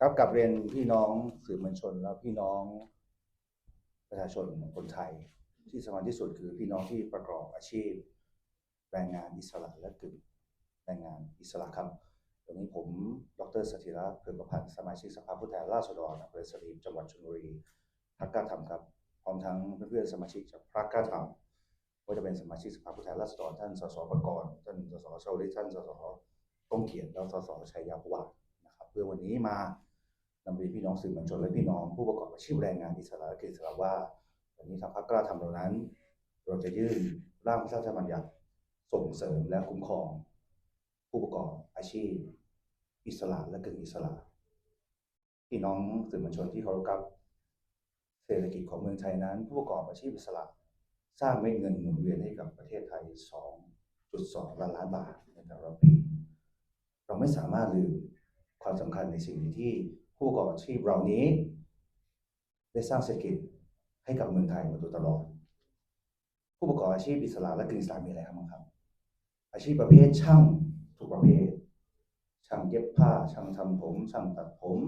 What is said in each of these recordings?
ครับกับเรียนพี่น้องสื่อมวลชนและพี่น้องประชาชนคนไทย ที่สำคัญที่สุดคือพี่น้องที่ประกอบอาชีพ แรงงานอิสระและกึ่งแรงงานอิสระครับวันนี้ผม ดรสถิระเผือประพันธ์สมาชิกสภาผู้แทนราษฎรอำเภอสลีมจังหวัดชลบุรีพรรคกล้าทำครับ พร้อมทั้งเพื่อนๆสมาชิกจากพรรคกล้าทำว่าจะเป็นสมาชิกสภาผู้แทนราษฎรท่านสสประกรณ์ท่านสสชาวลิตท่านสสต้องเขียนแล้วสสชัยยาภวานะครับ เพื่อวันนี้มา นำเรียนพี่น้องสื่อมวลชนและพี่น้องผู้ประกอบอาชีพแรงงานอิสระและกิจอิสระว่าวันนี้ทางพรรคกล้าทำเรานั้น เราจะยื่นร่างพระราชบัญญัติส่งเสริมและคุ้มครอง ผู้ประกอบอาชีพ อิสระและกึ่งอิสระพี่น้องสื่อมวลชนที่เคารพครับ เศรษฐกิจของเมืองไทยนั้น ผู้ประกอบอาชีพอิสระ สร้างเม็ดเงินหมุนเวียนให้กับประเทศไทย 2.2 ล้านล้านบาทในแต่ละปี เราไม่สามารถลืมความสำคัญในสิ่งนี้ที่ ผู้ประกอบอาชีพเหล่านี้ ได้สร้างเศรษฐกิจให้กับเมืองไทยมาโดยตลอด ผู้ประกอบอาชีพอิสระและกึ่งอิสระมีอะไรบ้างครับ อาชีพประเภทช่างทุกประเภท ช่างเย็บผ้า ช่างทำผม ช่างตัดผม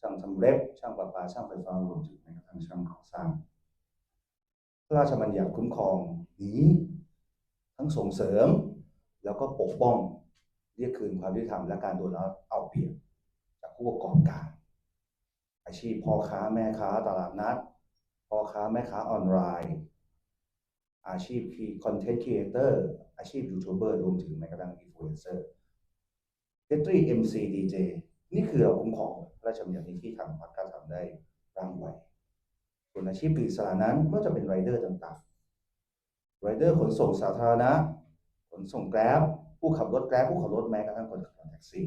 ช่างทำเล็บ ช่างประปา ช่างไฟฟ้ารวมถึงแม้กระทั่งช่างก่อสร้าง พระราชบัญญัติคุ้มครองนี้ ทั้งส่งเสริมแล้วก็ปกป้องเรียกคืนความยุติธรรมและการโดนเอาเปรียบจากผู้ประกอบการ อาชีพพ่อค้าแม่ค้าตลาดนัดพ่อค้าแม่ค้าออนไลน์ อาชีพคอนเทนต์ครีเอเตอร์อาชีพยูทูบเบอร์รวมถึงแม้กระทั่งอินฟลูเอนเซอร์เทตรีเอ็มซีดีเจนี่คือเราคุ้มครองพระราชบัญญัตินี้ที่ทางพรรคกล้าทำได้ร่างไว้ส่วนอาชีพอิสระนั้นก็จะเป็นไรเดอร์ต่างๆไรเดอร์ขนส่งสาธารณะขนส่งแกร็บผู้ขับรถแกร็บผู้ขับรถแม้กระทั่งคนขับรถแท็กซี่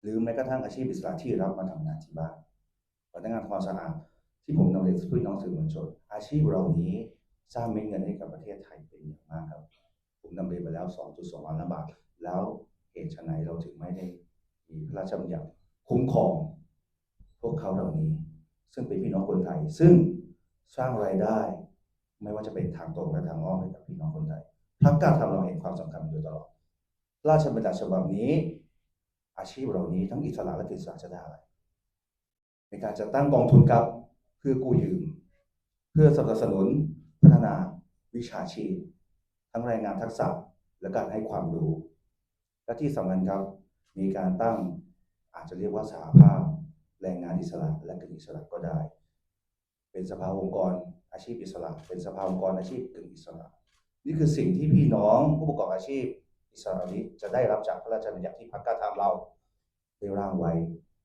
หรือแม้กระทั่งอาชีพอิสระที่รับมาทำงานที่บ้านพนักงานทำความสะอาดที่ผมนำเรียนพี่น้องสื่อมวลชน อาชีพเหล่านี้สร้างเม็ดเงินให้กับประเทศไทยเป็นอย่างมากครับ ผมนำเรียนไปแล้ว 2.2ล้านล้านบาท แล้วเหตุไฉนเราถึงไม่ได้มีพระราชบัญญัติคุ้มครอง พวกเขาเหล่านี้ ซึ่งเป็นพี่น้องคนไทย ซึ่งสร้างรายได้ ไม่ว่าจะเป็นทางตรงและทางอ้อมให้กับพี่น้องคนไทยพรรคกล้าทำเราเห็นความสำคัญโดยตลอดราชบัญญัติฉบับนี้ อาชีพเหล่านี้ทั้งอิสระและกิจสรจะได้อะไรในการจัดตั้งกองทุนครับเพื่อกู้ยืม เพื่อสนับสนุนพัฒนาวิชาชีพ ทั้งแรงงานทักษะและการให้ความรู้ และที่สำคัญครับมีการตั้งอาจจะเรียกว่าสหภาพ แรงงานอิสระและกึ่งอิสระก็ได้ เป็นสภาองค์กรอาชีพอิสระ เป็นสภาองค์กรอาชีพกึ่งอิสระ นี่คือสิ่งที่พี่น้องผู้ประกอบอาชีพ อิสระนี้จะได้รับจากพระราชบัญญัติที่พรรคกล้าทำเราได้ร่างไว้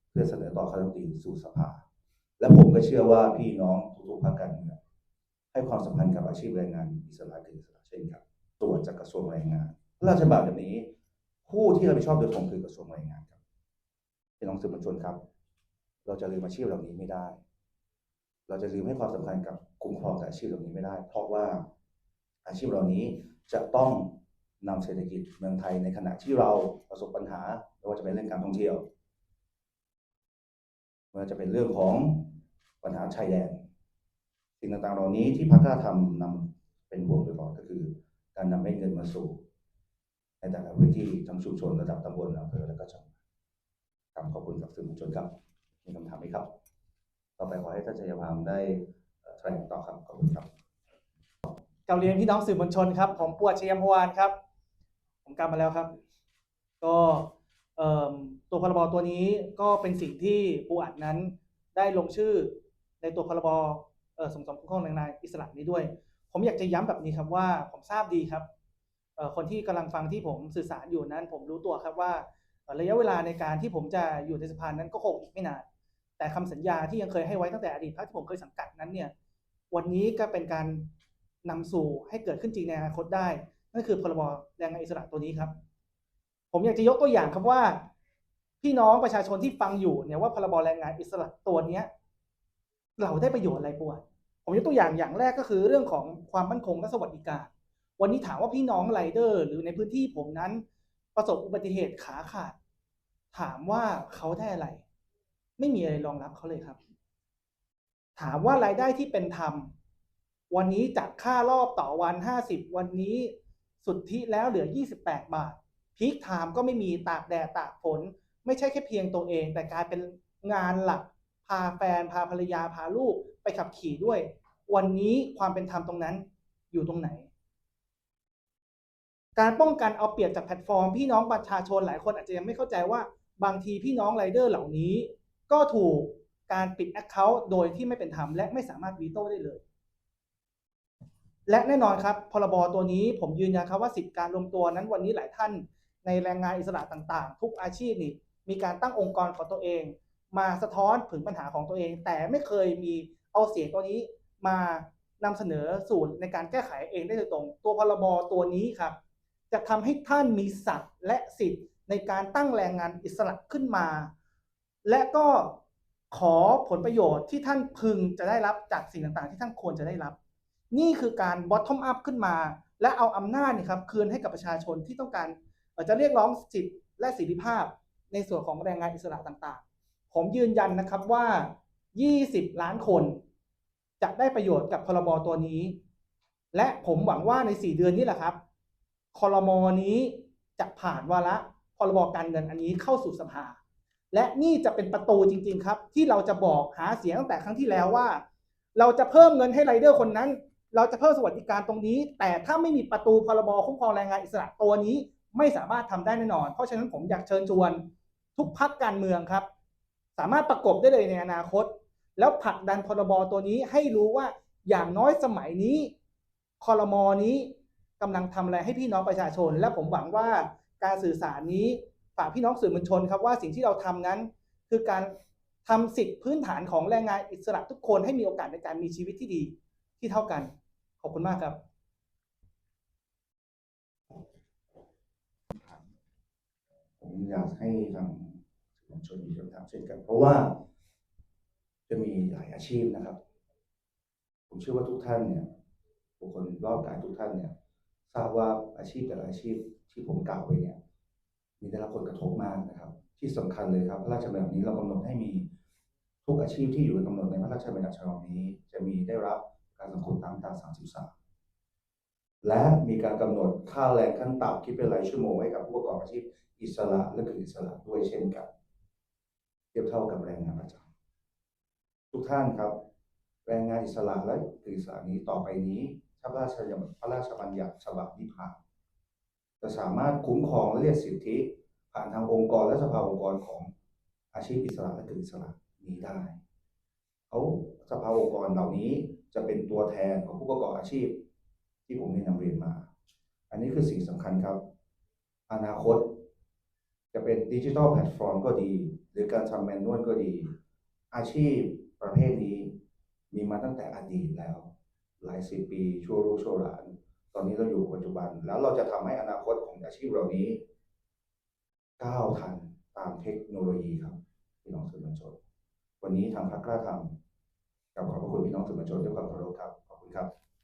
เพื่อเสนอต่อคณะรัฐมนตรีสู่สภา และผมก็เชื่อว่าพี่น้องทุกๆภาคการเมืองให้ความสำคัญกับอาชีพแรงงานอิสระกึ่งอิสระเช่นกันตรวจจากกระทรวงแรงงานพระราชบัญญัตินี้ ผู้ที่รับผิดชอบโดยตรงคือกระทรวงแรงงานครับพี่น้องสื่อมวลชนครับ เราจะลืมอาชีพเหล่านี้ไม่ได้ เราจะลืมให้ความสำคัญกับคุ้มครองกับอาชีพเหล่านี้ไม่ได้ เพราะว่าอาชีพเหล่านี้จะต้อง นำเศรษฐกิจเมืองไทยในขณะที่เราประสบปัญหาไม่ว่าจะเป็นเรื่องการท่องเที่ยวไม่ว่าจะเป็นเรื่องของปัญหาชายแดนสิ่งต่างๆเหล่านี้ที่พรรคกล้าทำนำเป็นห่วงตลอดก็คือ การนำเม็ดเงินมาสู่ ในแต่ละพื้นที่ทั้งชุมชนระดับตำบลอำเภอและก็จังหวัดครับขอบคุณกับสื่อมวลชนครับ มีคำถามไหมครับ ต่อไปขอให้ท่านชัยพามได้เอ่อแถลงต่อครับขอบคุณครับกลับเรียนพี่น้องสื่อมวลชนครับ ผมปวดเชียมพวานครับ ผมกลับมาแล้วครับ ก็ตัวพรบตัวนี้ก็เป็นสิ่งที่ปูอัดนั้นได้ลงชื่อในตัวพรบส่งเสริมคุ้มครองแรงงานอิสระนี้ด้วย ผมอยากจะย้ำแบบนี้ครับว่าผมทราบดีครับคนที่กำลังฟังที่ผมสื่อสารอยู่นั้น ผมรู้ตัวครับว่าระยะเวลาในการที่ผมจะอยู่ในสภานั้นก็คงอีกไม่นาน แต่คำสัญญาที่ยังเคยให้ไว้ตั้งแต่อดีตพรรคที่ผมเคยสังกัดนั้นเนี่ย วันนี้ก็เป็นการนำสู่ให้เกิดขึ้นจริงในอนาคตได้ นั่นคือพรบแรงงานอิสระตัวนี้ครับ ผมอยากจะยกตัวอย่างครับว่า พี่น้องประชาชนที่ฟังอยู่เนี่ยว่าพรบแรงงานอิสระตัวเนี้ยเราได้ประโยชน์อะไรปวดผมยกตัวอย่างอย่างแรกก็คือเรื่องของความมั่นคงและสวัสดิการ วันนี้ถามว่าพี่น้องไรเดอร์ หรือในพื้นที่ผมนั้น ประสบอุบัติเหตุขาขาด ถามว่าเขาได้อะไร ไม่มีอะไรรองรับเขาเลยครับ ถามว่ารายได้ที่เป็นธรรมวันนี้จากค่ารอบต่อวัน50วันนี้ สุทธิแล้วเหลือ 28 บาท พีคไทม์ก็ไม่มีตากแดดตากฝนไม่ใช่แค่เพียงตัวเอง แต่กลายเป็นงานหลัก พาแฟน พาภรรยาพาลูกไปขับขี่ด้วย วันนี้ความเป็นธรรมตรงนั้นอยู่ตรงไหน การป้องกันเอาเปรียบจากแพลตฟอร์ม พี่น้องประชาชนหลายคนอาจจะยังไม่เข้าใจว่าบางทีพี่น้องไรเดอร์เหล่านี้ ก็ถูกการปิด Account โดยที่ไม่เป็นธรรมและไม่สามารถวีโต้ได้เลย และแน่นอนครับพรบตัวนี้ผมยืนยันครับว่าสิทธิการรวมตัวนั้นวันนี้หลายท่าน ในแรงงานอิสระต่างๆ ทุกอาชีพนี่มีการตั้งองค์กรของตัวเอง มาสะท้อนถึงปัญหาของตัวเอง แต่ไม่เคยมีเอาเสียงตัวนี้มานำเสนอสูตรในการแก้ไขเองได้โดยตรง ตัวพรบตัวนี้ครับ จะทำให้ท่านมีศักดิ์และสิทธิ์ในการตั้งแรงงานอิสระขึ้นมา และก็ขอผลประโยชน์ที่ท่านพึงจะได้รับจากสิ่งต่างๆ ที่ท่านควรจะได้รับ นี่คือการ bottom up ขึ้นมา และเอาอำนาจนี่ครับคืนให้กับประชาชนที่ต้องการจะเรียกร้องสิทธิและสิทธิภาพ ในส่วนของแรงงานอิสระต่างๆ ผมยืนยันนะครับว่า 20 ล้านคน จะได้ประโยชน์กับพรบตัวนี้ และผมหวังว่าใน 4 เดือนนี้แหละครับคอรมอนี้จะผ่านวาระพรบการเงินอันนี้เข้าสู่สภา และนี่จะเป็นประตูจริง ๆ ครับ ที่เราจะบอกหาเสียงตั้งแต่ครั้งที่แล้วว่า เราจะเพิ่มเงินให้ไรเดอร์คนนั้น เราจะเพิ่มสวัสดิการตรงนี้ แต่ถ้าไม่มีประตูพรบคุ้มครองแรงงานอิสระตัวนี้ไม่สามารถทำได้แน่นอน เพราะฉะนั้นผมอยากเชิญชวน ทุกพักการเมืองครับ สามารถประกบได้เลยในอนาคต แล้วผลักดันพรบตัวนี้ให้รู้ว่าอย่างน้อยสมัยนี้คอรมอนี้กำลังทำอะไรให้พี่น้องประชาชน และผมหวังว่าการสื่อสารนี้ฝากพี่น้องสื่อมวลชนครับว่าสิ่งที่เราทำนั้น คือการทำสิทธิพื้นฐานของแรงงานอิสระทุกคนให้มีโอกาสในการมีชีวิตที่ดี ที่เท่ากัน ขอบคุณมากครับผมอยากให้ทางสื่อมวลชนมีคำถามเช่นกัน เพราะว่า จะมีหลายอาชีพนะครับ ผมเชื่อว่าทุกท่านเนี่ยบุคคลรอบกายทุกท่านเนี่ย ทราบว่าอาชีพแต่ละอาชีพที่ผมกล่าวไปเนี่ย มีได้รับผลกระทบมากนะครับ ที่สำคัญเลยครับ พระราชบัญญัตินี้เรากำหนดให้มีทุกอาชีพที่อยู่ในกำหนดในพระราชบัญญัติฉบับนี้ จะมีได้รับ การสังคมตามมาตรา33 และมีการกำหนดค่าแรงขั้นต่ำคิดเป็นรายชั่วโมงให้กับผู้ประกอบอาชีพอิสระและคืออิสระด้วยเช่นกัน เทียบเท่ากับแรงงานประจำทุกท่านครับ แรงงานอิสระและคืออิสระนี้ต่อไปนี้ถ้าพระราชบัญญัติพระราชบัญญัติฉบับนี้ผ่านจะสามารถคุ้มครองและเรียกสิทธิ ผ่านทางองค์กรและสภาองค์กรของอาชีพอิสระและคืออิสระนี้ได้เขาสภาองค์กรเหล่านี้ จะเป็นตัวแทนของผู้ประกอบอาชีพ ที่ผมได้นำเรียนมา อันนี้คือสิ่งสำคัญครับ อนาคต จะเป็นดิจิทัลแพลตฟอร์มก็ดี หรือการทำแมนนวลก็ดี อาชีพประเภทนี้มีมาตั้งแต่อดีตแล้ว หลายสิบปีชั่วลูกชั่วหลาน ตอนนี้เราอยู่ปัจจุบัน แล้วเราจะทำให้อนาคตของอาชีพเหล่านี้ก้าวทันตามเทคโนโลยีครับพี่น้องสื่อมวลชนวันนี้ทางพรรคกล้าทำ กับขอบพระคุณพี่น้องสื่อมวลชนด้วยความเคารพครับ ขอบคุณครับ